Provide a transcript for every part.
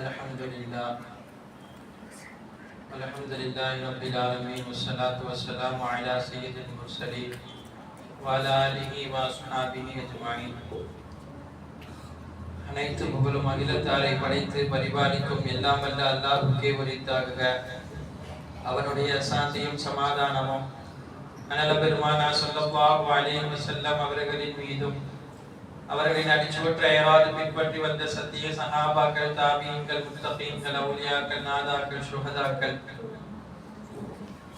الحمد لله الحمد لله رب العالمين والصلاة والسلام على سيد المرسلين وعلى آله وأصحابه أجمعين அனைத்து புகழும் அகிலத்தாரை படைத்து பரிபாலிக்கும் எல்லாம் வல்ல அல்லாஹுக்கே உரித்தாக அவனுடைய சாந்தியும் சமாதானமும் அனல பெருமானா சொல்லல்லாஹு அலைஹி வஸல்லம் அவர்களின் மீதும் அவர்களின் அடிச்சுவற்றை அயராது பின்பற்றி வந்த சத்திய சஹாபாக்கள் முத்தகீன்கள் அவுலியாக்கள் நாதாக்கள்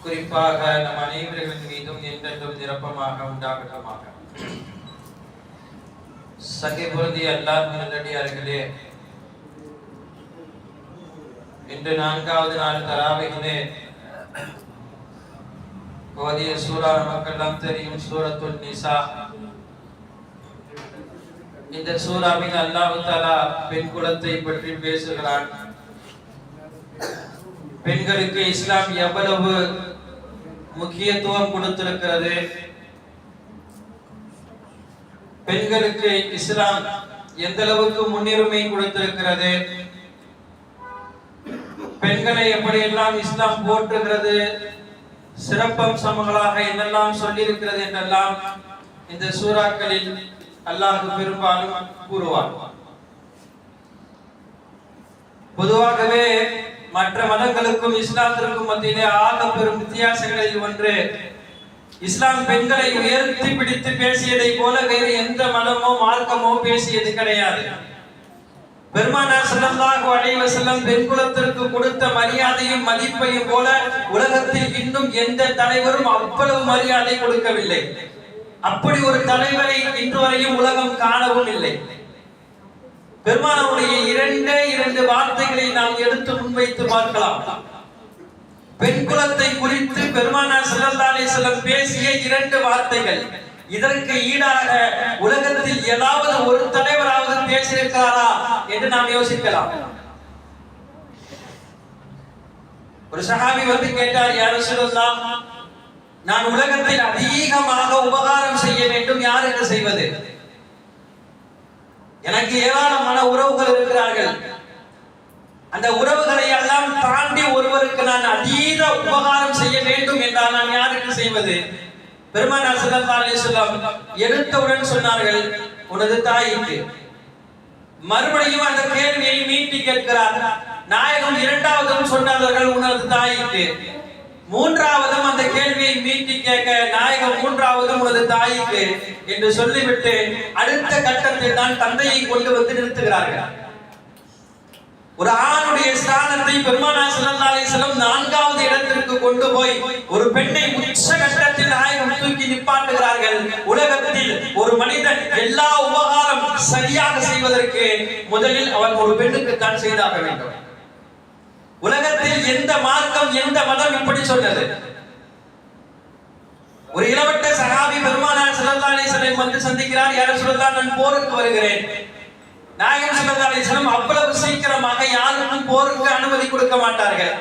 குறிப்பாக நம் அனைவர்களின் மீதும் என்றென்றும் நிரப்பமாக உண்டாகட்டமாக. சகை அல்லாஹ் நல்லடியார்களே இன்று நான்காவது நாள் தராவிகளே ஓதிய சூரா நமக்கெல்லாம் தெரியும் சூரத்துல் நிசா இந்த சூறாவில் அல்லாஹ் தாலா பெண் குலத்தை பற்றி பேசுகிறான். பெண்களுக்கு இஸ்லாம் எவ்வளவு முக்கியத்துவம் கொடுத்திருக்கிறது? பெண்களுக்கு இஸ்லாம் எந்த அளவுக்கு முன்னுரிமை கொடுத்திருக்கிறது? பெண்களை எப்படியெல்லாம் இஸ்லாம் போற்றுகிறது? சிறப்பம்சங்களாக என்னெல்லாம் சொல்லியிருக்கிறது என்றெல்லாம் இந்த சூறாக்களில் அல்லாஹ் பெரும்பாலும் கூறுவார் பொதுவாகவே மற்ற மதங்களுக்கும் இஸ்லாத்திற்கும் மத்தியிலே ஆக பெரும் வித்தியாசங்களில் ஒன்று இஸ்லாம் பெண்களை உயர்த்தி பிடித்து பேசியதை போல வேறு எந்த மதமோ மார்க்கமோ பேசியது கிடையாது. பெருமானார் ஸல்லல்லாஹு அலைஹி வஸல்லம் பெண்குலத்திற்கு கொடுத்த மரியாதையும் மதிப்பையும் போல உலகத்தில் இன்னும் எந்த தலைவரும் அவ்வளவு மரியாதை கொடுக்கவில்லை. அப்படி ஒரு தலைவரை இன்று வரையும் உலகம் காணவும் இல்லை. பெருமானவுடைய இரண்டே இரண்டு வார்த்தைகளை நாம் எடுத்து முன்வைத்து பார்க்கலாம். பெண் குலத்தை குறித்து பெருமானார் ஸல்லல்லாஹு அலைஹி பேசிய இரண்டு வார்த்தைகள். இதற்கு ஈடாக உலகத்தில் ஏதாவது ஒரு தலைவராவது பேசியிருக்கிறாரா என்று நாம் யோசிக்கலாம். ஒரு சஹாபி வந்து கேட்டார் யார் சொல்லலாம் நான் உலகத்தில் அதிகமாக உபகாரம் செய்ய வேண்டும் யார் யாருக்கு செய்வது? எனக்கு ஏராளமான உறவுகள் இருக்கிறார்கள். அந்த உறவுகளை எல்லாம் தாண்டி ஒருவருக்கு நான் அதீத உபகாரம் செய்ய வேண்டும் என்றால் நான் யாருக்கு செய்வது? பெருமானார் ஸல்லல்லாஹு அலைஹி வஸல்லம் எடுத்தவுடன் சொன்னார்கள் உனது தாய்க்கு. மறுபடியும் அந்த கேள்வியை மீட்டி கேட்கிறார். நாயகம் இரண்டாவதும் சொன்னார்கள் உனது தாய்க்கு. மூன்றாவதும் அந்த கேள்வியை மீட்டி கேட்க நாயகம் மூன்றாவதும் உனது தாய்க்கு என்று சொல்லிவிட்டு அடுத்த கட்டத்தில் தான் தந்தையை கொண்டு வந்து நிறுத்துகிறார்கள். ஒரு ஆணுடைய ஸ்தானத்தை பெருமானா ஸல்லல்லாஹு அலைஹி நான்காவது இடத்திற்கு கொண்டு போய் ஒரு பெண்ணை உச்ச கட்டத்தில் நாயகம் தூக்கி நிப்பாட்டுகிறார்கள். உலகத்தில் ஒரு மனிதன் எல்லா உபகாரம் சரியாக செய்வதற்கு முதலில் அவன் ஒரு பெண்ணுக்கு தான் செய்தாக வேண்டும். உலகத்தில் எந்த மார்க்கம் எந்த மதம் இப்படி சொன்னது? ஒரு இளவட்ட சகாபி பெருமானார் ஸல்லல்லாஹு அலைஹி வந்து சந்திக்கிறார் யார சொல்லலாம் நான் போருக்கு வருகிறேன். நாயகம் ஸல்லல்லாஹு அவ்வளவு சீக்கிரமாக யாருக்கும் போருக்கு அனுமதி கொடுக்க மாட்டார்கள்.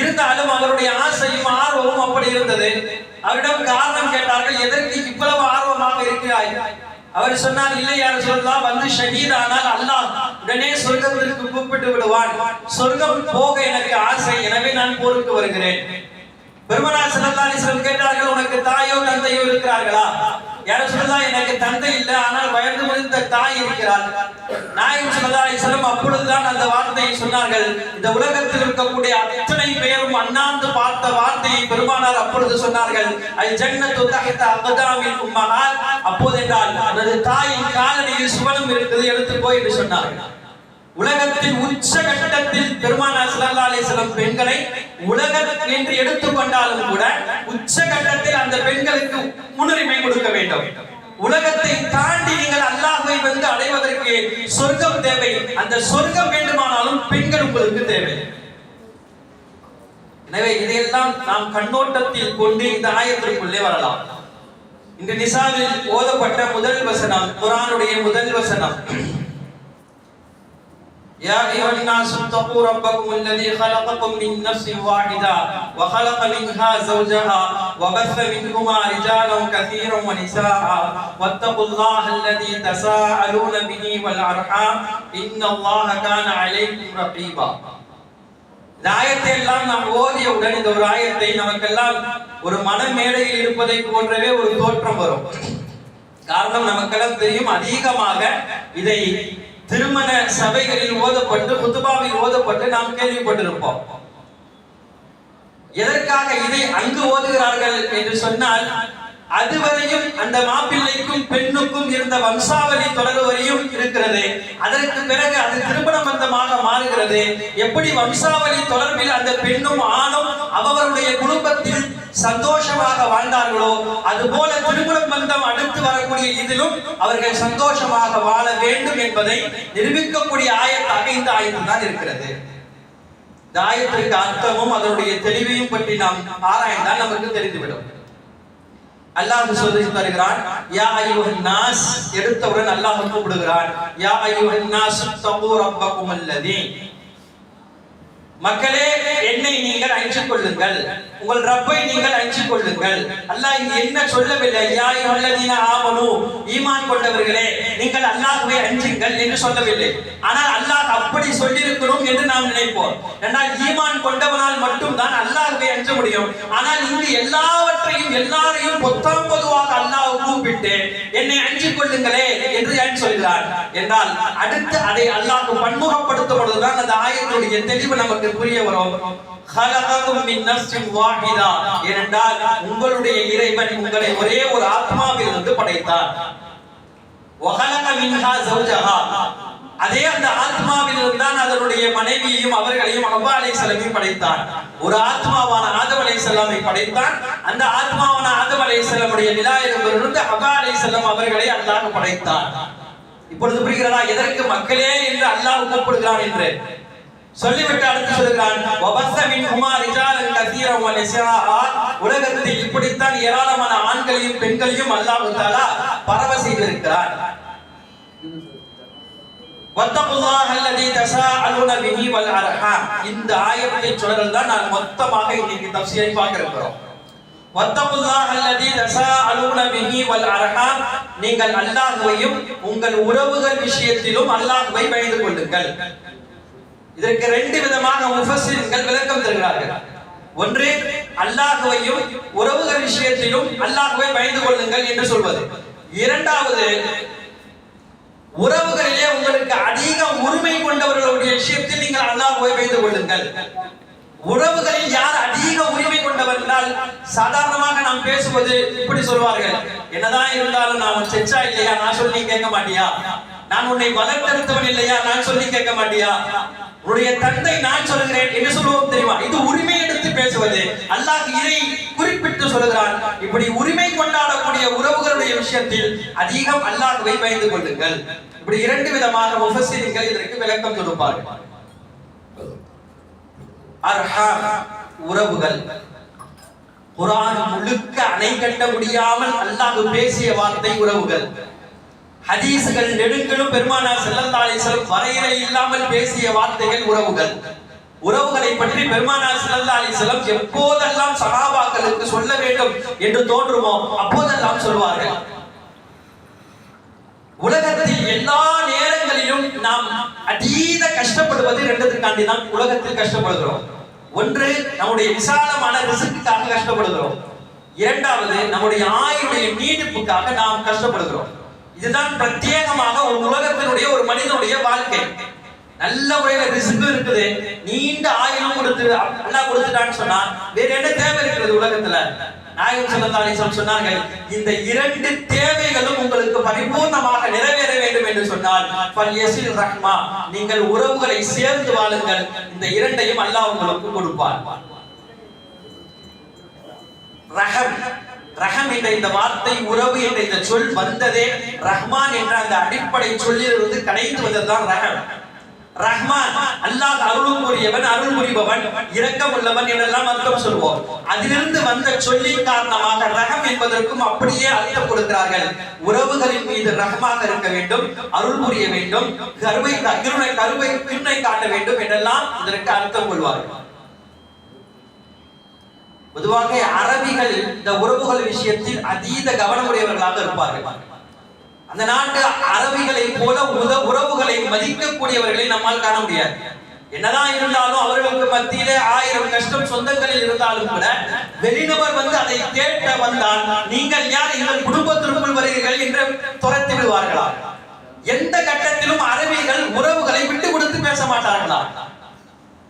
இருந்தாலும் அவருடைய ஆசையும் ஆர்வமும் அப்படி இருந்தது. அவரிடம் காரணம் கேட்டார்கள் எதற்கு இவ்வளவு ஆர்வமாக இருக்கிறாய்? அவர் சொன்னார் இல்லை யார் சொல்லலாம் வந்து ஷஹீதானால் அல்லாஹ் உடனே சொர்க்கத்திற்கு கூப்பிட்டு விடுவான். சொர்க்கம் போக எனக்கு ஆசை எனவே நான் போருக்கு வருகிறேன். பெருமனா ஸல்லல்லாஹு அலைஹி கேட்டார்கள் உனக்கு தாயோ தந்தையோ இருக்கிறார்களா? சொல்லலாம் எனக்கு தந்தை இல்லை ஆனால் வயது முதிர்ந்த தாய் இருக்கிறார் நாயகம் ஸல்லல்லாஹு அலைஹி அப்பொழுதுதான் அந்த வார்த்தையை சொன்னார்கள். இந்த உலகத்தில் இருக்கக்கூடிய அத்தனை பேரும் அண்ணாந்து பார்த்த வார்த்தையை பெருமானார் அப்பொழுது சொன்னார்கள். அது ஜன்னத்து தஹத அக்தாமில் உம்மஹாத். அப்போது என்றால் தாயின் காலடியில் சுவனம் இருக்குது எடுத்து போய் என்று சொன்னார்கள். உலகத்தின் உச்ச கட்டத்தில் பெருமானா ஸல்லல்லாஹு அலைஹி பெண்களை உலகம் என்று எடுத்துக்கொண்டாலும் கூட உச்ச கட்டத்தில் அந்த பெண்களுக்கு முன்னுரிமை கொடுக்க வேண்டும். உலகத்தை தாண்டி நீங்கள் அல்லாஹை வந்து அடைவதற்கு சொர்க்கம் தேவை. அந்த சொர்க்கம் வேண்டுமானாலும் பெண்கள் உங்களுக்கு தேவை. எனவே இதையெல்லாம் நாம் கண்ணோட்டத்தில் கொண்டு இந்த ஆயத்திற்குள்ளே வரலாம். இந்த நிசாவில் ஓதப்பட்ட முதல் வசனம் குரானுடைய முதல் வசனம். يا أيها الناس اتقوا ربكم الذي خلقكم من نفس واحدة وخلق منها زوجها وبث منهما رجالا كثيرا ونساء واتقوا الله الذي تساءلون به والأرحام إن الله كان عليكم رقيبا இந்த ஆயத்தை எல்லாம் நாம் ஓதியவுடன் இந்த ஒரு ஆயத்தை நமக்கெல்லாம் ஒரு மனமேடையில் இருப்பதை போன்றவே ஒரு தோற்றம் வரும் காரணம் நமக்கெல்லாம் தெரியும் அதிகமாக இதை திருமண சபைகளில் ஓதப்பட்டு குத்துபாவில் ஓதப்பட்டு நாம் கேள்விப்பட்டிருப்போம். எதற்காக இதை அங்கு ஓதுகிறார்கள் என்று சொன்னால் அதுவரையும் அந்த மாப்பிள்ளைக்கும் பெண்ணுக்கும் இருந்த வம்சாவளி தொடர் வரையும் இருக்கிறது. அதற்கு பிறகு அது திருமண பந்தமாக மாறுகிறது. எப்படி வம்சாவளி தொடர்பில் அந்த பெண்ணும் ஆணும் அவர்களுடைய குடும்பத்தில் சந்தோஷமாக வாழ்ந்தார்களோ அதுபோல திருமண பந்தம் அடுத்து வரக்கூடிய இதிலும் அவர்கள் சந்தோஷமாக வாழ வேண்டும் என்பதை நிரூபிக்கக்கூடிய ஆயத்தாக இந்த ஆயத்து தான் இருக்கிறது. இந்த ஆயத்திற்கு அர்த்தமும் அதனுடைய தெளிவையும் பற்றி நாம் ஆராய்ந்தால் நமக்கு தெரிந்துவிடும். அல்லாஹ் சொல்லி தருகிறான் யா அய்யுஹன் நாஸ் எடுத்தவுடன் அல்லாஹ் கூப்பிடுகிறான் யா அய்யுஹன் நாஸ் தகு ரப்பக்கும் அல்லதி மக்களே என்னை நீங்கள் அஞ்சு கொள்ளுங்கள். உங்கள் ரப்பை நீங்கள் அஞ்சிக் கொள்ளுங்கள். அல்லாஹ் இங்கு என்ன சொல்லவில்லை? யா அய்யுஹல்லதீன ஆமனு. ஈமான் கொண்டவர்களே நீங்கள் அல்லாஹ்வை அஞ்சுங்கள் என்று சொல்லவில்லை. ஆனால் அல்லாஹ் அப்படி சொல்லியிருக்கிறோம் என்று நாம் நினைப்போம். என்றால் ஈமான் கொண்டவனால் மட்டும்தான் அல்லாஹ்வை அஞ்ச முடியும். ஆனால் இங்கு எல்லாவற்றையும் எல்லாரையும் பொத்தாம் பொதுவாக அல்லாஹ் கூப்பிட்டு என்னை அஞ்சு கொள்ளுங்களே என்று ஏன் சொல்கிறார்? என்றால் அடுத்து அதை அல்லாஹ் பன்முகப்படுத்தும் பொழுதுதான் அந்த ஆயத்துடைய தெளிவு நமக்கு பாசத்துக்குரியவரும் ஏனென்றால் உங்களுடைய இறைவன் உங்களை ஒரே ஒரு ஆத்மாவிலிருந்து படைத்தார் அதே அந்த ஆத்மாவிலிருந்து தான் அதனுடைய மனைவியையும் அவர்களையும் அவ்வா அலை செலவையும் படைத்தான். ஒரு ஆத்மாவான ஆதம் அலை செல்லாமை படைத்தான். அந்த ஆத்மாவான ஆதம் அலை செல்லமுடைய நிலா என்பதிலிருந்து அலை செல்லம் அவர்களை அல்லாஹ் படைத்தான். இப்பொழுது புரிகிறதா? எதற்கு மக்களே என்று அல்லாஹ் கூப்பிடுகிறான் என்று. சொல்லிவிட்டு அடுத்து சொல்கிறான் வபஸ்ஸ மின்ஹுமா ரிஜாலன் கஸீரன் வ நிஸாஆ உலகத்தில் இப்படித்தான் ஏராளமான ஆண்களையும் பெண்களையும் அல்லாஹ் தஆலா பரவ செய்திருக்கிறார் வத்தகுல்லாஹ அல்லதி தஸாஅலுன பிஹி வல் அர்ஹாம். இந்த ஆயத்தை சொல்றது தான் நான் மொத்தமாக இன்னைக்கு தஃசீரை பார்க்க இருக்கிறோம் வத்தகுல்லாஹ அல்லதி தஸாஅலுன பிஹி வல் அர்ஹாம். நீங்கள் அல்லாஹ்வையும் உங்கள் உறவுகள் விஷயத்திலும் அல்லாஹ்வை பயந்து கொள்ளுங்கள். இதற்கு ரெண்டு விதமான முஃபஸ்ஸிர்கள் விளக்கம் தருகிறார்கள். ஒன்று அல்லாஹ்வையும் உறவுகள் விஷயத்திலும் அல்லாஹ்வை பயந்து கொள்ளுங்கள் என்று சொல்வது. இரண்டாவது உறவுகளிலே உங்களுக்கு அதிக உரிமை கொண்டவர்களுடைய விஷயத்தில் நீங்கள் அல்லாஹ்வை பயந்து கொள்ளுங்கள். உறவுகளில் யார் அதிக உரிமை கொண்டவர் என்றால் சாதாரணமாக நாம் பேசுவது இப்படி சொல்வார்கள். என்னதான் இருந்தாலும் நான் செச்சா இல்லையா? நான் சொல்லி கேட்க மாட்டியா? நான் உன்னை வளர்த்தெடுத்தவன் இல்லையா? நான் சொல்லி கேட்க மாட்டியா? உன்னுடைய தந்தை நான் சொல்கிறேன். என்று சொல்லுவோம் தெரியுமா? இது உரிமை எடுத்து பேசுவது. அல்லாஹ் இதை குறிப்பிட்டு சொல்கிறான் இப்படி உரிமை கொண்டாடக்கூடிய உறவுகளுடைய விஷயத்தில் அதிகம் அல்லாஹ்வை பயந்து கொள்ளுங்கள். இப்படி இரண்டு விதமாக முஃபஸ்ஸிரின்கள் இதற்கு விளக்கம் கொடுப்பார்கள். அர்ஹாம் உறவுகள். குரான் முழுக்க அணை கட்ட முடியாமல் அல்லாஹ் பேசிய வார்த்தை உறவுகள். ஹதீசுகள் நெடுங்களும் பெருமானார் ஸல்லல்லாஹு அலைஹி வரையறை இல்லாமல் பேசிய வார்த்தைகள் உறவுகள். உறவுகளை பற்றி பெருமானார் ஸல்லல்லாஹு அலைஹி எப்போதெல்லாம் சகாபாக்களுக்கு சொல்ல வேண்டும் என்று தோன்றுமோ அப்போதெல்லாம் சொல்வார்கள். உலகத்தில் எல்லா நேரங்களிலும் நாம் அதீத கஷ்டப்படுவது ரெண்டுத்துக்காண்டி தான் உலகத்தில் கஷ்டப்படுகிறோம். ஒன்று நம்முடைய விசாலமான ரிசுக்குக்காக கஷ்டப்படுகிறோம். இரண்டாவது நம்முடைய ஆயுடைய நீட்டிப்புக்காக நாம் கஷ்டப்படுகிறோம். இதுதான் பிரத்யேகமாக ஒரு உலகத்தினுடைய ஒரு மனிதனுடைய வாழ்க்கை. நல்ல முறையில ரிசுக்கு இருக்குது. நீண்ட ஆயுளும் கொடுத்து அல்லாஹ் கொடுத்துட்டான்னு சொன்னா வேற என்ன தேவை இருக்கிறது உலகத்துல? நாயகம் ஸல்லல்லாஹு சொன்னார்கள் இந்த இரண்டு தேவைகளும் உங்களுக்கு பரிபூர்ணமாக நிறைவேற வேண்டும் என்று சொன்னால் ஃபல்யஸில் ரஹ்மா நீங்கள் உறவுகளை சேர்ந்து வாழுங்கள். இந்த இரண்டையும் அல்லாஹ் உங்களுக்கு கொடுப்பார். ரஹம். ரஹம் என்ற இந்த வார்த்தை உறவு என்ற இந்த சொல் வந்ததே ரஹ்மான் என்ற அந்த அடிப்படை சொல்லிலிருந்து கடைந்து வந்ததுதான் ரஹம். ரஹ்மான் அல்லாஹ் அருளும் புரியவன் அருள் புரிபவன் இரக்கம் உள்ளவன் என்றெல்லாம் அர்த்தம் சொல்வோம். அதிலிருந்து வந்த சொல்லின் காரணமாக ரகம் என்பதற்கும் அப்படியே அர்த்தம் கொடுக்கிறார்கள். உறவுகளின் மீது ரகமாக இருக்க வேண்டும் அருள் புரிய வேண்டும் கருவை கருணை கருவை கிருணை காட்ட வேண்டும் என்றெல்லாம் இதற்கு அர்த்தம் கொள்வார்கள். பொதுவாக அரபிகள் இந்த உறவுகள் விஷயத்தில் அதீத கவனமுடையவர்களாக இருப்பார்கள். அந்த நாட்டு அரபிகளை போல உத உறவுகளை மதிக்கக்கூடியவர்களை நம்மால் காண முடியாது. என்னதான் இருந்தாலும் அவர்களுக்கு மத்தியிலே ஆயிரம் கஷ்டம் சொந்தங்களில் இருந்தாலும் கூட வெளிநபர் வந்து அதை கேட்க வந்தால் நீங்கள் யார்? எங்கள் குடும்பத்திற்குள் வருகிறீர்கள் என்று துரத்தி விடுவார்களா? எந்த கட்டத்திலும் அரபிகள் உறவுகளை விட்டு கொடுத்து பேச மாட்டார்களா?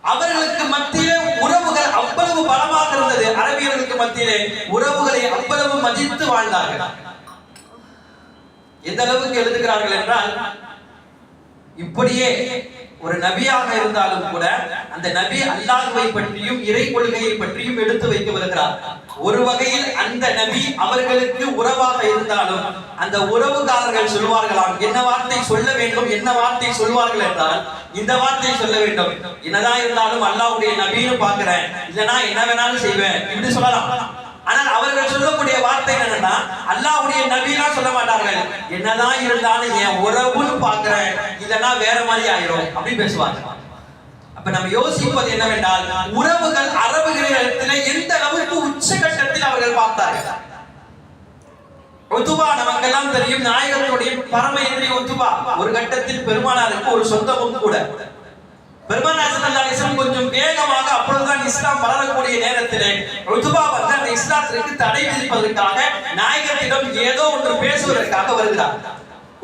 அவர்களுக்கு மத்தியிலே உறவுகள் அவ்வளவு பலமாக இருந்தது. அரபியர்களுக்கு மத்தியிலே உறவுகளை அவ்வளவு மதித்து வாழ்ந்தார்கள். எந்த அளவுக்கு எழுதுகிறார்கள் என்றால் இப்படியே ஒரு நபியாக இருந்தாலும் கூட அந்த நபி அல்லாஹுவை பற்றியும் இறை கொள்கையை பற்றியும் எடுத்து வைத்து வருகிறார். ஒரு வகையில் அந்த நபி அவர்களுக்கு உறவாக இருந்தாலும் அந்த உறவுக்காரர்கள் சொல்வார்களாம் என்ன வார்த்தை சொல்ல வேண்டும் என்ன வார்த்தை சொல்வார்கள் என்றால் இந்த வார்த்தை சொல்ல வேண்டும். என்னதான் இருந்தாலும் அல்லாஹ்வுடைய நபின்னு பாக்குறேன் இல்லனா என்ன வேணாலும் செய்வேன் இப்படி சொல்லலாம். ஆனால் அவர்கள் சொல்லக்கூடிய வார்த்தை என்னன்னா அல்லாவுடைய நபினா சொல்ல மாட்டார்கள். என்னதான் இருந்தாலும் என் உறவுன்னு பாக்குறேன் இல்லைன்னா வேற மாதிரி ஆயிரும் அப்படின்னு பேசுவாங்க அப்ப நம்ம யோசிப்பது என்னவென்றால் உறவுகள் அரபுகளிடத்திலே எந்த அளவுக்கு உச்சகட்டத்தில் அவர்கள் பார்த்தார்கள்? ஒத்துபா நமக்கெல்லாம் தெரியும் நாயகர்களுடைய பரம எதிரி ஒத்துபா ஒரு கட்டத்தில் பெருமானாருக்கு ஒரு சொந்தமும் கூட. பெருமானாசன் கொஞ்சம் வேகமாக அப்பொழுதுதான் இஸ்லாம் வளரக்கூடிய நேரத்திலே உத்துபா வந்து அந்த இஸ்லாத்திற்கு தடை விதிப்பதற்காக நாயகத்திடம் ஏதோ ஒன்று பேசுவதற்காக வருகிறார்.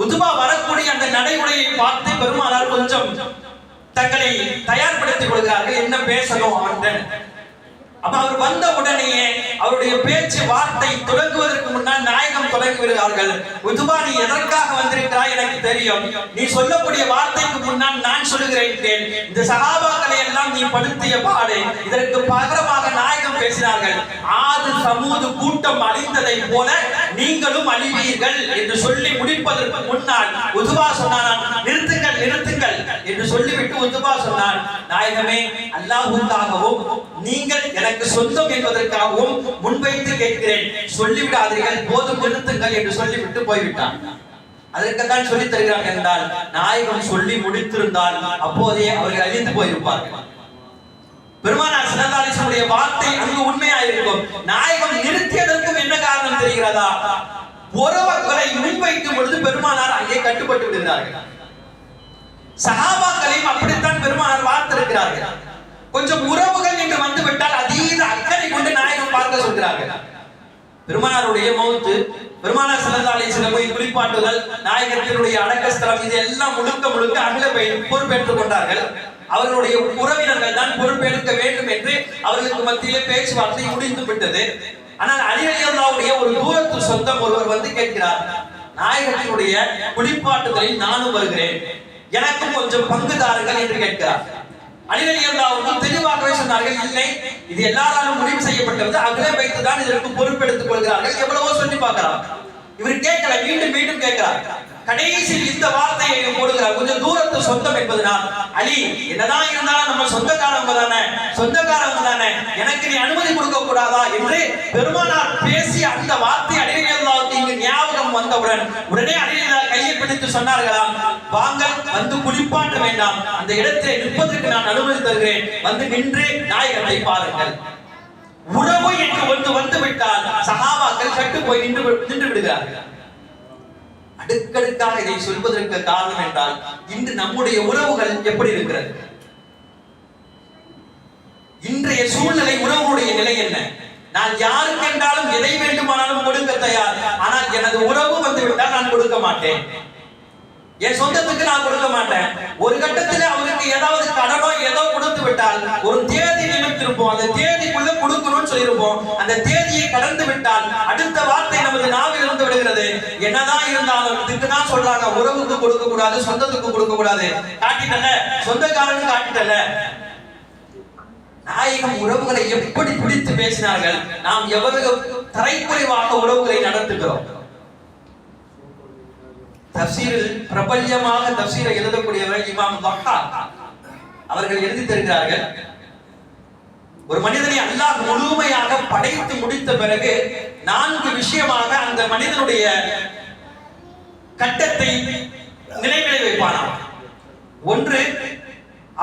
உத்துபா வரக்கூடிய அந்த நடைமுறையை பார்த்து பெருமானார் கொஞ்சம் தங்களை தயார்படுத்திக் கொள்கிறார்கள் என்ன பேசணும் அவன்கிட்ட? அப்ப அவர் வந்த உடனேயே அவருடைய பேச்சு வார்த்தை தொடங்குவதற்கு முன்னால் நாயகம் தொடங்கி விடுகிறார்கள் உதுபா நீ எதற்காக வந்திருக்கிறாய் எனக்கு தெரியும். நீ சொல்லக்கூடிய வார்த்தைக்கு முன்னால் நான் சொல்லுகிறேன் இந்த சகாபாக்களை எல்லாம் நீ படுத்திய பாடு. இதற்கு பகரமாக நாயகம் பேசினார்கள். ஆது சமூது கூட்டம் அழிந்ததை போல நீங்களும் அழிவீர்கள் என்று சொல்லி முடிப்பதற்கு முன்னால் உதுபா சொன்னான் நிறுத்துங்கள் நிறுத்துங்கள் என்று சொல்லிவிட்டு உதுபா சொன்னான் நாயகமே அல்லாஹுக்காகவும் நீங்கள் எனக்கு சொந்தம் என்பதற்காகவும் முன்வைத்து கேட்கிறேன். சொல்லிவிடாதீர்கள் போதும் நிறுத்துங்கள் என்று சொல்லிவிட்டு போய்விட்டான். அதற்குத்தான் சொல்லித் தருகிறார்கள் என்றால் நாயகம் சொல்லி முடித்திருந்தால் அப்போதே அவர்கள் அழிந்து போயிருப்பார்கள். பெருமானார் சிறந்தாலிசனுடைய வார்த்தை அங்கு உண்மையாயிருக்கும். நாயகம் நிறுத்தியதற்கும் என்ன காரணம் தெரிகிறதா? உறவுகளை முன்வைக்கும் பொழுது பெருமானார் அங்கே கட்டுப்பட்டு விடுகிறார்கள். சகாபாக்களையும் அப்படித்தான் பெருமானார் பார்த்திருக்கிறார்கள். கொஞ்சம் உறவுகள் என்று வந்துவிட்டால் அதீத அக்கறை கொண்டு நாயகம் பார்க்க சொல்கிறார்கள். பெருமானாருடைய மௌத்து பெருமானார் சிறந்தாலை சில போய் குளிப்பாட்டுதல் நாயகத்தினுடைய அடக்கஸ்தலம் இது எல்லாம் முழுக்க முழுக்க அகில பொறுப்பேற்றுக் கொண்டார்கள். அவர்களுடைய உறவினர்கள் தான் பொறுப்பேற்க வேண்டும் என்று அவர்களுக்கு மத்தியிலே பேச்சுவார்த்தை முடிந்து விட்டது. ஆனால் அலிஅலியல்லாவுடைய ஒரு தூரத்து சொந்தம் ஒருவர் வந்து கேட்கிறார் நாயகத்தினுடைய குளிப்பாட்டுதலில் நானும் வருகிறேன். எனக்கும் கொஞ்சம் பங்கு தாருங்கள் என்று கேட்கிறார். அலிரலியல்லாவுக்கும் தெளிவாகவே சொன்னார்கள் இல்லை இது எல்லாராலும் முடிவு செய்யப்பட்டது அகிலே வைத்துதான் இதற்கு பொறுப்பெடுத்துக் கொள்கிறார்கள். எவ்வளவோ சொல்லி பார்க்கலாம். இவர் கேட்கல மீண்டும் மீண்டும் கேட்கிறார். கடைசியில் இந்த வார்த்தையை போடுகிறார். கொஞ்சம் தூரத்து சொந்தம் என்பதனால் அலி என்னதான் இருந்தாலும் நம்ம சொந்தக்காரங்க தானே. சொந்தக்காரங்க தானே. எனக்கு நீ அனுமதி கொடுக்க கூடாதா என்று பெருமானார் பேசிய அந்த வார்த்தை அலிரலியல்லாவுக்கு இங்கு ஞாபகம் வந்தவுடன் உடனே அலிரலியா கையை பிடித்து சொன்னார்களாம் வாங்கள் வந்து குளிப்பாட்ட வேண்டாம். அந்த இடத்தை நிற்பதற்கு நான் அனுமதி தருகிறேன். வந்து நின்று நாயகத்தை பாருங்கள். உறவு என்று ஒன்று வந்து விட்டால் சகாபாக்கள் கட்டு போய் நின்று நின்று விடுகிறார்கள். அடுக்கடுக்காக இதை சொல்வதற்கு காரணம் என்றால் இன்று நம்முடைய உறவுகள் எப்படி இருக்கிறது? இன்றைய சூழ்நிலை உறவுடைய நிலை என்ன? நான் யாருக்கு என்றாலும் எதை வேண்டுமானாலும் கொடுக்க தயார். ஆனால் எனது உறவு வந்து விட்டால் நான் கொடுக்க மாட்டேன். என் சொந்தத்துக்கு நான் கொடுக்க மாட்டேன். ஒரு கட்டத்தில் அவருக்கு ஏதாவது கடனோ ஏதோ கொடுத்து விட்டால் ஒரு தேதி நினைத்திருப்போம். அந்த தேதிக்குள்ள கொடுக்கணும்னு சொல்லியிருப்போம். அந்த தேதியை கடந்து விட்டால் அடுத்த வார்த்தை நமது நாவில் இருந்து விடுகிறது. என்னதான் இருந்தாலும் இதுக்கு தான் சொல்றாங்க. உறவுக்கு கொடுக்க கூடாது சொந்தத்துக்கு கொடுக்க கூடாது காட்டிட்டல சொந்தக்காரனுக்கு காட்டிட்டல நாயகம் உறவுகளை எப்படி பிடித்து பேசினார்கள்? நாம் எவ்வளவு தரைக்குறைவாக உறவுகளை நடத்துகிறோம்? தப்சீரில் பிரபல்யமாக தப்சீரை எழுதக்கூடியவர் இமாம் தஹா. அவர்கள் எழுதி தருகிறார்கள் ஒரு மனிதனை அல்லாஹ் முழுமையாக படைத்து முடித்த பிறகு நான்கு விஷயமாக அந்த மனிதனுடைய கட்டத்தை நிலைநிலை வைப்பானாம். ஒன்று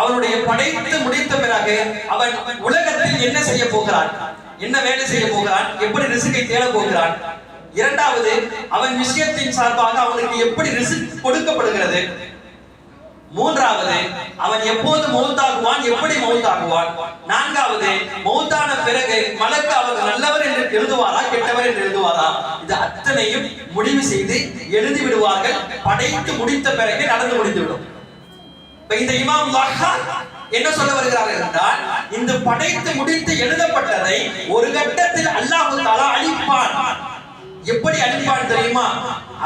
அவனுடைய படைத்து முடித்த பிறகு அவன் உலகத்தில் என்ன செய்ய போகிறான்? என்ன வேலை செய்ய போகிறான்? எப்படி ரிசுக்கை தேட போகிறான்? இரண்டாவது அவன் விஷயத்தின் சார்பாக அவனுக்கு எப்படி ரிசுக் கொடுக்கப்படுகிறது? மூன்றாவது அவன் எப்போது மௌத்தாகுவான்? எப்படி மௌத்தாகுவான்? நான்காவது மௌத்தான பிறகு மலக்கு அவர் நல்லவர் என்று எழுதுவாரா கெட்டவர் என்று எழுதுவாரா? இது அத்தனையும் முடிவு செய்து எழுதி விடுவார்கள். படைத்து முடித்த பிறகு நடந்து முடிந்துவிடும். இந்த இமாம் லஹாக் என்ன சொல்ல வருகிறார்கள் என்றால் இந்த படைத்து முடித்து எழுதப்பட்டதை ஒரு கட்டத்தில் அல்லாஹு தாலா அழிப்பான். எப்படி அழிப்பான் தெரியுமா?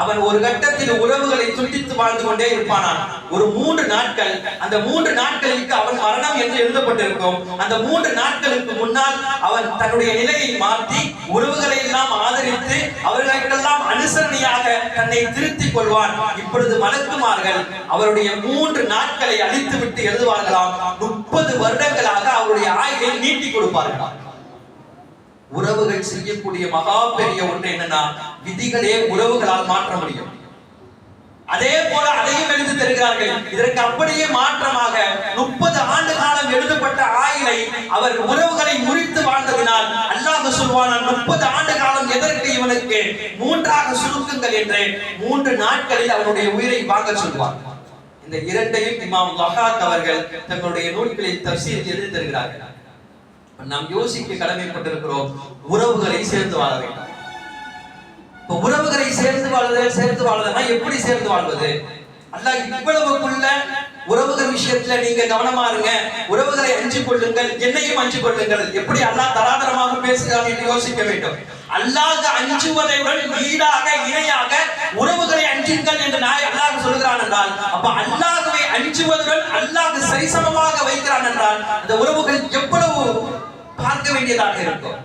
அவன் ஒரு கட்டத்தில் உறவுகளை துண்டித்து வாழ்ந்து கொண்டே இருப்பானான். ஒரு மூன்று நாட்கள் அந்த மூன்று நாட்களுக்கு அவன் மரணம் என்று எழுதப்பட்டிருக்கும். அந்த மூன்று நாட்களுக்கு முன்னால் அவன் தன்னுடைய நிலையை மாற்றி உறவுகளை எல்லாம் ஆதரித்து அவர்களுக்கெல்லாம் அனுசரணையாக தன்னை திருத்திக் கொள்வான். இப்பொழுது மலக்குமார்கள் அவருடைய மூன்று நாட்களை அழித்து விட்டு எழுதுவார்களாம். முப்பது வருடங்களாக அவருடைய ஆயுளை நீட்டி கொடுப்பார்களாம். உறவுகள் செய்யக்கூடிய மகா பெரிய ஒன்று என்னன்னா விதிகளே உறவுகளால் மாற்ற முடியும். அதே போல அதையும் எழுதி தருகிறார்கள். இதற்கு அப்படியே மாற்றமாக முப்பது ஆண்டு காலம் எழுதப்பட்ட ஆயிலை அவர் உறவுகளை முறித்து வாழ்ந்ததினால் அல்லாஹ் சொல்வான் முப்பது ஆண்டு காலம் எதற்கு இவனுக்கு மூன்றாக சுருக்குங்கள் என்று மூன்று நாட்களில் அவனுடைய உயிரை வாங்க சொல்வார் இந்த இரண்டையும் இமாம் லஹாத் அவர்கள் தங்களுடைய நூல்களில் தப்சீர் எழுதி தருகிறார்கள். நாம் யோசிக்க கடமைப்பட்டிருக்கிறோம் உறவுகளை சேர்ந்து வாழ வேண்டும். இப்ப உறவுகளை சேர்ந்து வாழ்வது சேர்ந்து வாழ்வதுன்னா எப்படி சேர்ந்து வாழ்வது? அல்லாஹ் இவ்வளவுக்குள்ள உறவுகள் விஷயத்துல நீங்க கவனமா இருங்க. உறவுகளை அஞ்சு கொள்ளுங்கள் என்னையும் அஞ்சு கொள்ளுங்கள். எப்படி அல்லாஹ் தராதரமாக பேசுகிறார் என்று யோசிக்க வேண்டும். அல்லாஹ் அஞ்சுவதை ஈடாக இணையாக உறவுகளை அஞ்சுங்கள் என்று நாய் அல்லாஹ் சொல்கிறான் என்றால் அப்ப அல்லாஹுவை அஞ்சுவதுடன் அல்லாஹ் சரிசமமாக வைக்கிறான் என்றால் அந்த உறவுகள் எவ்வளவு பார்க்க வேண்டியதாக இருக்கும்.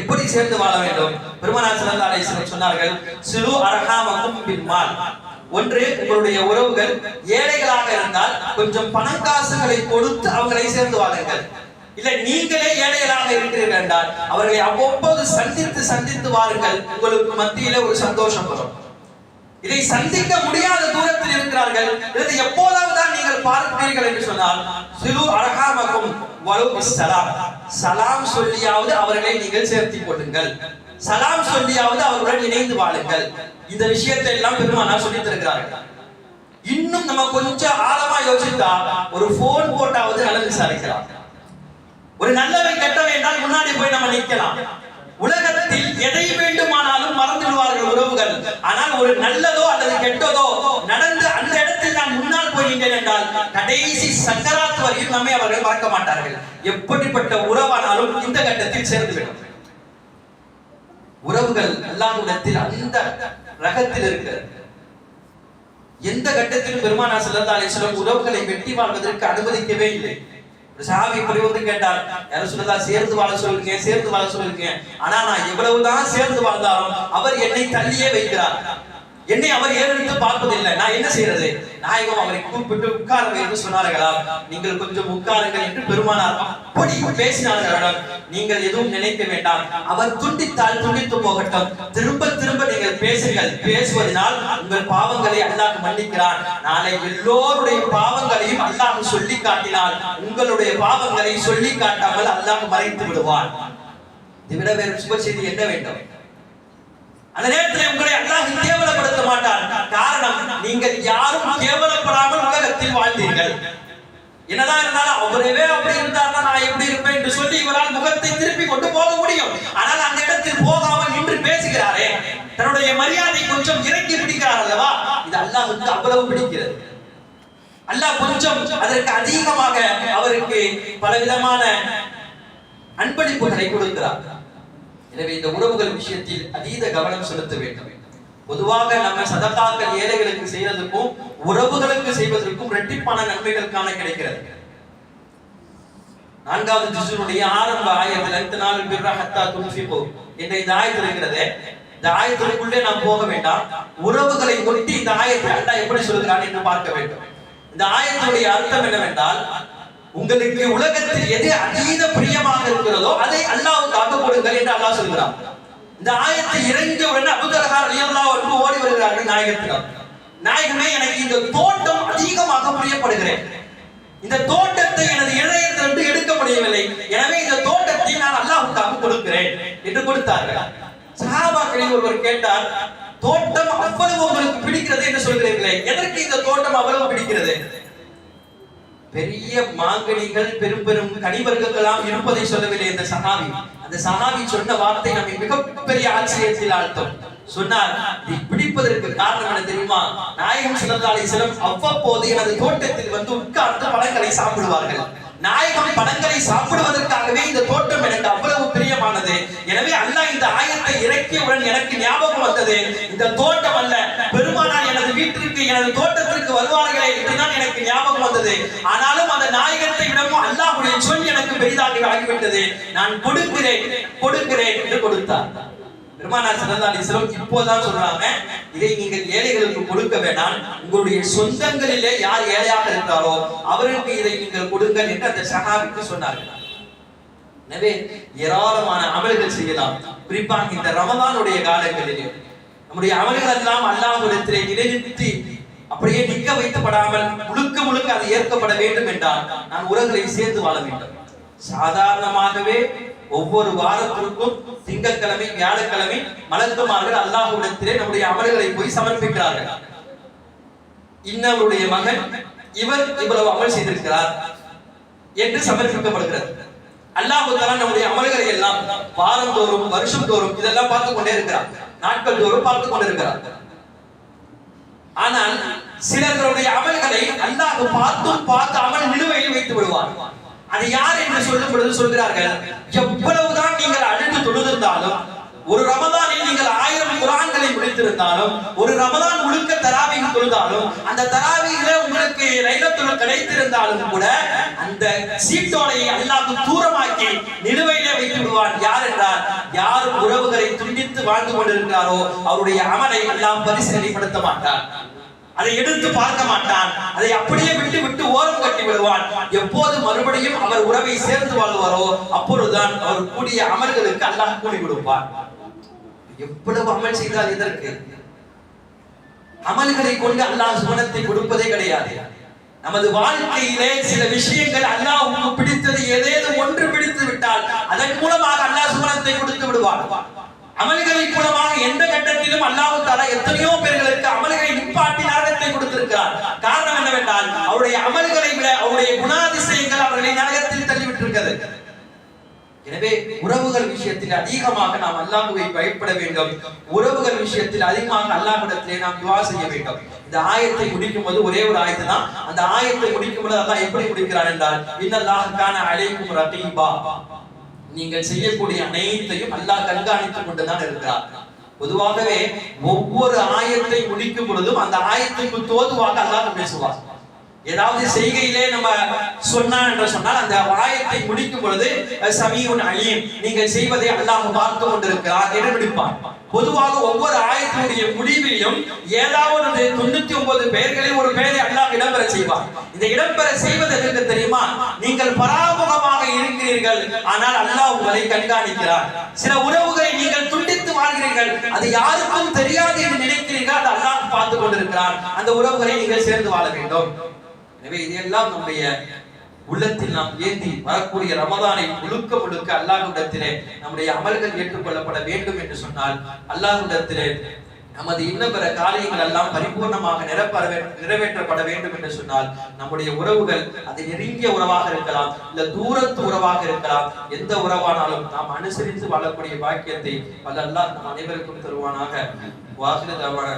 எப்படி சேர்ந்து வாழ வேண்டும்? பெருமனார் சொன்னார்கள் சிறு அரகாமகும் பின்மால் ஒன்று உங்களுடைய உறவுகள் ஏழைகளாக இருந்தால் கொஞ்சம் பணம் காசுகளை கொடுத்து அவங்களை சேர்ந்து வாழுங்கள். இல்லை நீங்களே ஏழைகளாக இருக்கிறீர்கள் என்றால் அவர்களை அவ்வப்போது சந்தித்து சந்தித்து வாருங்கள். உங்களுக்கு மத்தியில ஒரு சந்தோஷம் வரும். இதை சந்திக்க முடியாத தூரத்தில் இருக்கிறார்கள். இதை எப்போதாவது தான் நீங்கள் பார்க்கிறீர்கள் என்று சொன்னால் சிறு அழகாமக்கும் வலு சலாம் சலாம் சொல்லியாவது அவர்களை நீங்கள் சேர்த்தி கொள்ளுங்கள். சலாம் சொல்லியாவது அவர்களுடன் இணைந்து வாழுங்கள். இந்த விஷயத்தை எல்லாம் பெருமானார் சொல்லி தருகிறார்கள். இன்னும் நம்ம கொஞ்சம் ஆழமா யோசித்தா ஒரு போன் போட்டாவது நலன் விசாரிக்கலாம். ஒரு நல்லவை கெட்டவை என்றால் முன்னாடி போய் நம்ம நிக்கலாம் உலகத்தில் எதை வேண்டுமானாலும் மறந்துடுவார்கள் உறவுகள். ஆனால் ஒரு நல்லதோ அல்லது கெட்டதோ நடந்து அந்த இடத்தில் நான் முன்னால் போகின்றேன் என்றால் கடைசி சங்கராத் வரையில் நம்மை அவர்கள் மறக்க மாட்டார்கள். எப்படிப்பட்ட உறவானாலும் இந்த கட்டத்தில் சேர்ந்துவிடும். உறவுகள் அல்லாஹ்விடத்தில் அந்த ரகத்தில் இருக்கிறது எந்த கட்டத்திலும் பெருமானா ஸல்லல்லாஹு சொல்லும் உறவுகளை வெட்டி வாழ்வதற்கு அனுமதிக்கவே இல்லை. சாமி இப்படி வந்து கேட்டார். யார சொன்னதா சேர்ந்து வாழ சொல்லுங்க சேர்ந்து வாழ சொல்லுங்க ஆனா நான் எவ்வளவுதான் சேர்ந்து வாழ்ந்தாலும் அவர் என்னை தள்ளியே வைக்கிறார். என்னை அவர் ஏறெடுத்து பார்ப்பதில்லை. நான் என்ன செய்யறது? நாயகம் அவரை கூப்பிட்டு உட்காருங்க என்று சொன்னார்களா? நீங்கள் கொஞ்சம் உட்காருங்கள் என்று பெருமானார் அப்படி பேசினார்கள் நீங்கள் எதுவும் நினைக்க வேண்டாம். அவர் துண்டித்தால் துண்டித்து போகட்டும். திரும்ப திரும்ப நீங்கள் பேசுங்கள். பேசுவதனால் உங்கள் பாவங்களை அல்லாஹ் மன்னிக்கிறான். நாளை எல்லோருடைய பாவங்களையும் அல்லாஹ் சொல்லி காட்டினால் உங்களுடைய பாவங்களை சொல்லி காட்டாமல் அல்லாஹ் மறைத்து விடுவான். இதை விட வேறு சுப செய்தி என்ன வேண்டும்? அந்த நேரத்தில் உங்களை அல்லாஹ் கேவலப்படுத்த மாட்டான். காரணம் நீங்கள் யாரும் கேவலப்படாமல் உலகத்தில் வாழ்ந்தீர்கள். என்னதான் இருந்தாலும் அவரவே அப்படி இருந்தார்னா நான் எப்படி இருப்பேன் என்று சொல்லி இவரால் முகத்தை திருப்பி கொண்டு போக முடியும். ஆனால் அந்த இடத்தில் போகாமல் நின்று பேசுகிறாரே. தன்னுடைய மரியாதை கொஞ்சம் இறக்கி பிடிக்கிறார் அல்லவா? இது வந்து அவ்வளவு பிடிக்கிறது. அல்லாஹ் கொஞ்சம் அதற்கு அதிகமாக அவருக்கு பலவிதமான அன்பளிப்புகளை கொடுக்கிறார். எனவே இந்த உறவுகள் விஷயத்தில் அதீத கவனம் செலுத்த வேண்டும். பொதுவாக நம்ம சதத்தாக்கள் ஏழைகளுக்கு செய்யறதுக்கும் உறவுகளுக்கு செய்வதற்கும் ரெட்டிப்பான நன்மைகள் காண கிடைக்கிறது. நான்காவது ஜுசுனுடைய ஆரம்ப ஆயத்தில் அடுத்த நாள் பிறா ஹத்தா துன்ஃபிகு என்ற இந்த ஆயத்தில் இருக்கிறது. இந்த ஆயத்திற்குள்ளே நாம் போக வேண்டாம். உறவுகளை ஒட்டி இந்த ஆயத்தை அண்டா எப்படி சொல்கிறான் என்று பார்க்க வேண்டும். இந்த ஆயத்துடைய அர்த்தம் என்னவென்றால் உங்களுக்கு உலகத்தில் எது அதீத பிரியமாக இருக்கிறதோ அதை அல்லாவுக்காக கொடுங்கள் என்று அல்லாஹ் சொல்கிறார் இந்த ஆயத்தை இறங்கிய உடனே அபுதரகார் அலியல்லாஹ் என்று ஓடி வருகிறார்கள் நாயகத்திடம் நாயகமே எனக்கு இந்த தோட்டம் அதிகமாக பிரியப்படுகிறேன். இந்த தோட்டத்தை எனது இணையத்திலிருந்து எடுக்க முடியவில்லை எனவே இந்த தோட்டத்தை நான் அல்லாஹுக்காக கொடுக்கிறேன் என்று கொடுத்தார்கள். சஹாபாக்களில் ஒருவர் கேட்டார் தோட்டம் அவ்வளவு உங்களுக்கு பிடிக்கிறது என்று சொல்கிறீர்களே எதற்கு இந்த தோட்டம் அவ்வளவு பிடிக்கிறது? பெரிய மாங்கனிகள் பெரும் பெரும் கனிவர்க்கெல்லாம் இருப்பதை சொல்லவில்லை இந்த சகாவி அந்த சகாவி சொன்ன வார்த்தை நம்மை மிகப்பெரிய ஆச்சரியத்தில் ஆழ்த்தும். சொன்னார் இதை பிடிப்பதற்கு காரணம் என்ன தெரியுமா? நாயகம் ஸல்லல்லாஹு சிலம் அவ்வப்போது எனது தோட்டத்தில் வந்து உட்கார்ந்து பழங்களை சாப்பிடுவார்கள். நாயகம் பழங்களை சாப்பிடுவதற்காகவே இந்த தோட்டம் எனக்கு அவ்வளவு பிரியமானது. எனவே அல்லாஹ் இந்த ஆயத்தை இறக்கியவுடன் எனக்கு ஞாபகம் வந்தது. இந்த தோட்டம் அல்ல பெருமானார் எனது வீட்டிற்கு எனது தோட்டத்திற்கு வருவார்களே என்றுதான் எனக்கு ஞாபகம் கொடுத்தது ஆனாலும் அந்த நாயகத்தை விடவும் அல்லாஹுடைய சொல் எனக்கு பெரிதாக ஆகிவிட்டது. நான் கொடுக்கிறேன் கொடுக்கிறேன் என்று கொடுத்தார். பெருமானார் ஸல்லல்லாஹு அலைஹி இப்போதான் சொல்றாங்க இதை நீங்கள் ஏழைகளுக்கு கொடுக்க வேண்டாம். உங்களுடைய சொந்தங்களிலே யார் ஏழையாக இருக்கிறாரோ அவர்களுக்கு இதை நீங்கள் கொடுங்கள் என்று அந்த சஹாபிக்கு சொன்னார்கள். எனவே ஏராளமான அமல்கள் செய்யலாம். குறிப்பாக இந்த ரமதானுடைய காலங்களிலே. நம்முடைய அமல்கள் எல்லாம் அல்லாஹ்விடத்திலே நிலைநிறுத்தி அப்படியே நிற்க வைக்கப்படாமல் முழுக்க முழுக்க அது ஏற்கப்பட வேண்டும் என்றால் நான் உறவுகளை சேர்ந்து வாழ வேண்டும். சாதாரணமாகவே ஒவ்வொரு வாரத்திற்கும் திங்கட்கிழமை வியாழக்கிழமை மலக்குமார்கள் அல்லாஹ்விடத்திலே நம்முடைய அமல்களை போய் சமர்ப்பிக்கிறார்கள். இன்னவருடைய மகன் இவர் இவ்வளவு அமல் செய்திருக்கிறார் என்று சமர்ப்பிக்கப்படுகிறது. அல்லாஹு தஆலா நம்முடைய அமல்களை எல்லாம் வாரந்தோறும் வருஷம் தோறும் இதெல்லாம் பார்த்து கொண்டே இருக்கிறார். நாட்கள் தோறும் பார்த்து கொண்டிருக்கிறார் ஆனால் சிலர்களுடைய அமல்களை அல்லாஹ் பார்த்தும் பார்த்து அமல் நிலுவையில் வைத்து விடுவார். அது யார் என்று சொல்லும் பொழுது சொல்கிறார்கள் எவ்வளவுதான் நீங்கள் அழுது தொழுதிருந்தாலும் ஒரு ரமதானில் நீங்கள் ஆயிரம் குரான்களை முடித்திருந்தாலும் ஒரு ரமதான் முழுக்க தராவிக தொழுதாலும் அந்த தராவிகள உங்களுக்கு லைலத்துல் கிடைத்திருந்தாலும் கூட அந்த சீட்டோடையை அல்லாது தூரமாக்கி நிலுவையிலே வைத்து விடுவான் யார் என்றால் யார் உறவுகளை துண்டித்து வாழ்ந்து கொண்டிருக்கிறாரோ அவருடைய அமலை எல்லாம் பரிசீலனைப்படுத்த மாட்டார். அதை எடுத்து பார்க்க மாட்டான். அதை அப்படியே விட்டு விட்டு ஓரம் கட்டி விடுவான். எப்போது மறுபடியும் அவர் உறவை சேர்ந்து வாழ்வாரோ அப்பொழுதுதான் அவர் கூடிய அமல்களுக்கு அல்லாஹ் கூலி கொடுப்பார் எவ்வளவு அமல் செய்தால் இதற்கு? அமல்களை கொண்டு அல்லாஹ் சுவனத்தை கொடுப்பதே கிடையாது. நமது வாழ்க்கையிலே சில விஷயங்கள் அல்லாஹ்வுக்கு பிடித்தது ஏதேனும் ஒன்று பிடித்து விட்டால் அதன் மூலமாக அல்லாஹ் சுவனத்தை கொடுத்து விடுவார் அமல்களை மூலமாக எந்த கட்டத்திலும் அல்லாஹ் தாலா எத்தனையோ பேர்களுக்கு அமல்களை நிப்பாட்டி நரகத்தை கொடுத்திருக்கிறார். காரணம் என்னவென்றால் அவருடைய அமல்களை விட அவருடைய குணாதிசயங்கள் அவர்களை நரகத்தில் தள்ளிவிட்டிருக்கிறது. எனவே உறவுகள் விஷயத்தில் அதிகமாக நாம் அல்லாஹுவை பயப்பட வேண்டும். உறவுகள் விஷயத்தில் அதிகமாக அல்லாஹிடத்திலே நாம் துவா செய்ய வேண்டும். இந்த ஆயத்தை முடிக்கும் போது ஒரே ஒரு ஆயத்தை தான். அந்த ஆயத்தை முடிக்கும் போது அல்லாஹ் எப்படி முடிக்கிறார் என்றால் இன்னல்லாஹ் கான அலைக்கும் ரகீபா. நீங்கள் செய்யக்கூடிய அனைத்தையும் அல்லாஹ் கண்காணித்துக் கொண்டுதான் இருக்கிறார். பொதுவாகவே ஒவ்வொரு ஆயத்தை முடிக்கும் பொழுதும் அந்த ஆயத்துக்கு தோதுவாக அல்லாஹ் பேசுவார். ஏதாவது செய்கையிலே நம்ம சொன்னா என்று சொன்னால் அந்த ஆயத்தை முடிக்கும் பொழுது சமீன் அழியும் நீங்கள் செய்வதை அல்லாஹ் பார்த்து கொண்டிருக்கிறார் என்று விடுப்பார் பொதுவாக ஒவ்வொரு ஆயத்தினுடைய முடிவிலும் ஏதாவது தொண்ணூத்தி ஒன்பது பெயர்களில் ஒரு பெயரை அல்லாஹ் இடம்பெற செய்வார் இந்த இடம்பெற செய்வது எதற்கு தெரியுமா? நீங்கள் பராமுகமாக இருக்கிறீர்கள் ஆனால் அல்லாஹ் உங்களை கண்காணிக்கிறார். சில உறவுகளை நீங்கள் துண்டித்து வாழ்கிறீர்கள் அது யாருக்கும் தெரியாது என்று நினைக்கிறீர்கள்? அது அல்லாஹ் பார்த்து கொண்டிருக்கிறார் அந்த உறவுகளை நீங்கள் சேர்ந்து வாழ வேண்டும். எனவே இதையெல்லாம் நம்முடைய உள்ளத்தில் நாம் ஏந்தி வரக்கூடிய ரமதானை முழுக்க முழுக்க அல்லாஹ்விடத்திலே நம்முடைய அமல்கள் ஏற்றுக்கொள்ளப்பட வேண்டும் என்று சொன்னால் அல்லாஹ்விடத்திலே நமது இன்னும் பிற காரியங்கள் எல்லாம் பரிபூர்ணமாக நிரப்ப நிறைவேற்றப்பட வேண்டும் என்று சொன்னால் நம்முடைய உறவுகள் அது நெருங்கிய உறவாக இருக்கலாம் இல்ல தூரத்து உறவாக இருக்கலாம் எந்த உறவானாலும் நாம் அனுசரித்து வாழக்கூடிய பாக்கியத்தை வல்ல நம் அனைவருக்கும் தருவானாக. வாசில தருவான